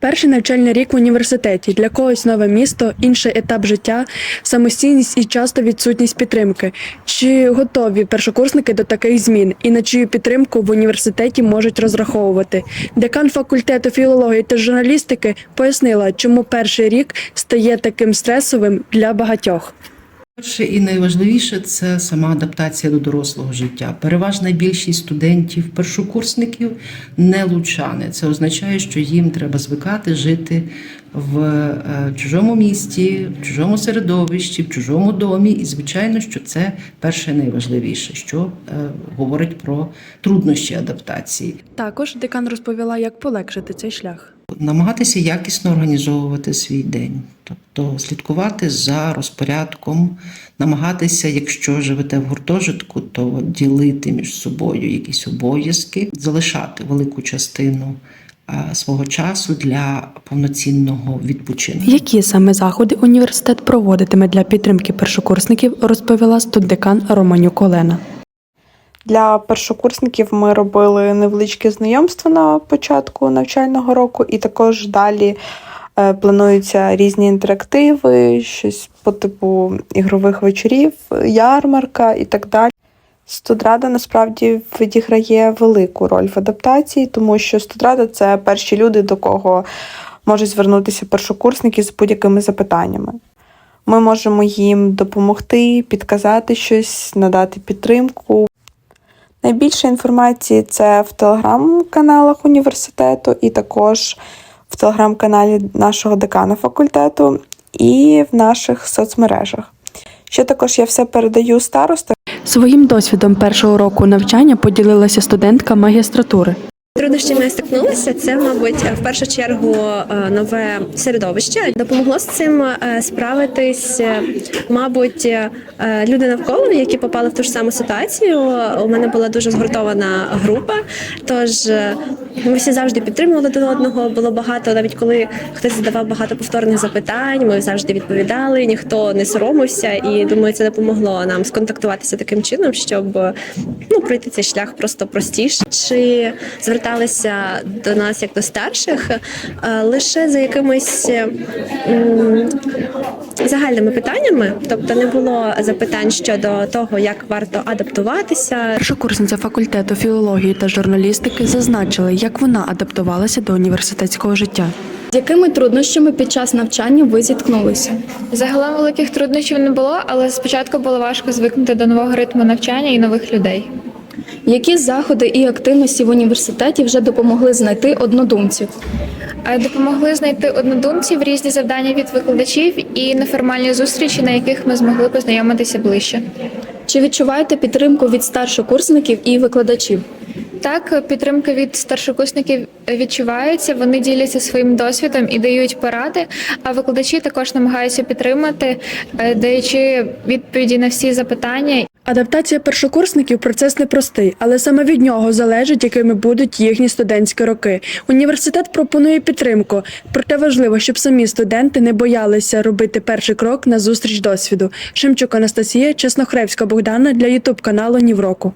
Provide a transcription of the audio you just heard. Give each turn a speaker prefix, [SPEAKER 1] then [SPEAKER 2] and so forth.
[SPEAKER 1] Перший навчальний рік в університеті для когось нове місто, інший етап життя, самостійність і часто відсутність підтримки. Чи готові першокурсники до таких змін і на чию підтримку в університеті можуть розраховувати? Декан факультету філології та журналістики пояснила, чому перший рік стає таким стресовим для багатьох.
[SPEAKER 2] Перше і найважливіше це сама адаптація до дорослого життя. Переважна більшість студентів, першокурсників не лучани. Це означає, що їм треба звикати жити в е, чужому місті, в чужому середовищі, в чужому домі. І звичайно, що це перше найважливіше, що е, говорить про труднощі адаптації.
[SPEAKER 1] Також декан розповіла, як полегшити цей шлях.
[SPEAKER 2] Намагатися якісно організовувати свій день, тобто слідкувати за розпорядком, намагатися, якщо живете в гуртожитку, то ділити між собою якісь обов'язки, залишати велику частину свого часу для повноцінного відпочинку.
[SPEAKER 1] Які саме заходи університет проводитиме для підтримки першокурсників, розповіла студдекан Романюк Олена.
[SPEAKER 3] Для першокурсників ми робили невеличке знайомство на початку навчального року, і також далі е, плануються різні інтерактиви, щось по типу ігрових вечорів, ярмарка і так далі. Студрада насправді відіграє велику роль в адаптації, тому що студрада це перші люди, до кого можуть звернутися першокурсники з будь-якими запитаннями. Ми можемо їм допомогти, підказати щось, надати підтримку. Найбільше інформації це в телеграм-каналах університету і також в телеграм-каналі нашого декана факультету і в наших соцмережах. Ще також я все передаю старостам.
[SPEAKER 1] Своїм досвідом першого року навчання поділилася студентка магістратури.
[SPEAKER 4] Труднощами я стикнулася. Це, мабуть, в першу чергу е, нове середовище. Допомогло з цим е, справитись, е, мабуть, люди навколо, які попали в ту ж саму ситуацію. У мене була дуже згуртована група. Тож ми всі завжди підтримували один одного. Було багато, навіть коли хтось задавав багато повторних запитань. Ми завжди відповідали, ніхто не соромився, і думаю, це допомогло нам сконтактуватися таким чином, щоб ну пройти цей шлях просто простіше. Чи зверталися до нас як до старших е, лише за якимись загальними питаннями, тобто не було запитань щодо того, як варто адаптуватися,
[SPEAKER 1] Першокурсниця факультету філології та журналістики зазначила, як вона адаптувалася до університетського життя.
[SPEAKER 5] З якими труднощами під час навчання ви зіткнулися?
[SPEAKER 6] Загалом великих труднощів не було, але спочатку було важко звикнути до нового ритму навчання і нових людей.
[SPEAKER 5] Які заходи і активності в університеті вже допомогли знайти однодумців?
[SPEAKER 6] Е, Допомогли знайти однодумців, різні завдання від викладачів і неформальні зустрічі, на яких ми змогли познайомитися ближче.
[SPEAKER 5] Чи відчуваєте підтримку від старшокурсників і викладачів?
[SPEAKER 6] Так, підтримка від старшокурсників відчувається. Вони діляться своїм досвідом і дають поради. А викладачі також намагаються підтримати, е, даючи відповіді на всі запитання
[SPEAKER 1] Адаптація першокурсників процес непростий, але саме від нього залежить, якими будуть їхні студентські роки. Університет пропонує підтримку, проте важливо, щоб самі студенти не боялися робити перший крок на зустріч досвіду. Шимчук Анастасія, Чеснохревська Богдана для Ютуб каналу Нівроку.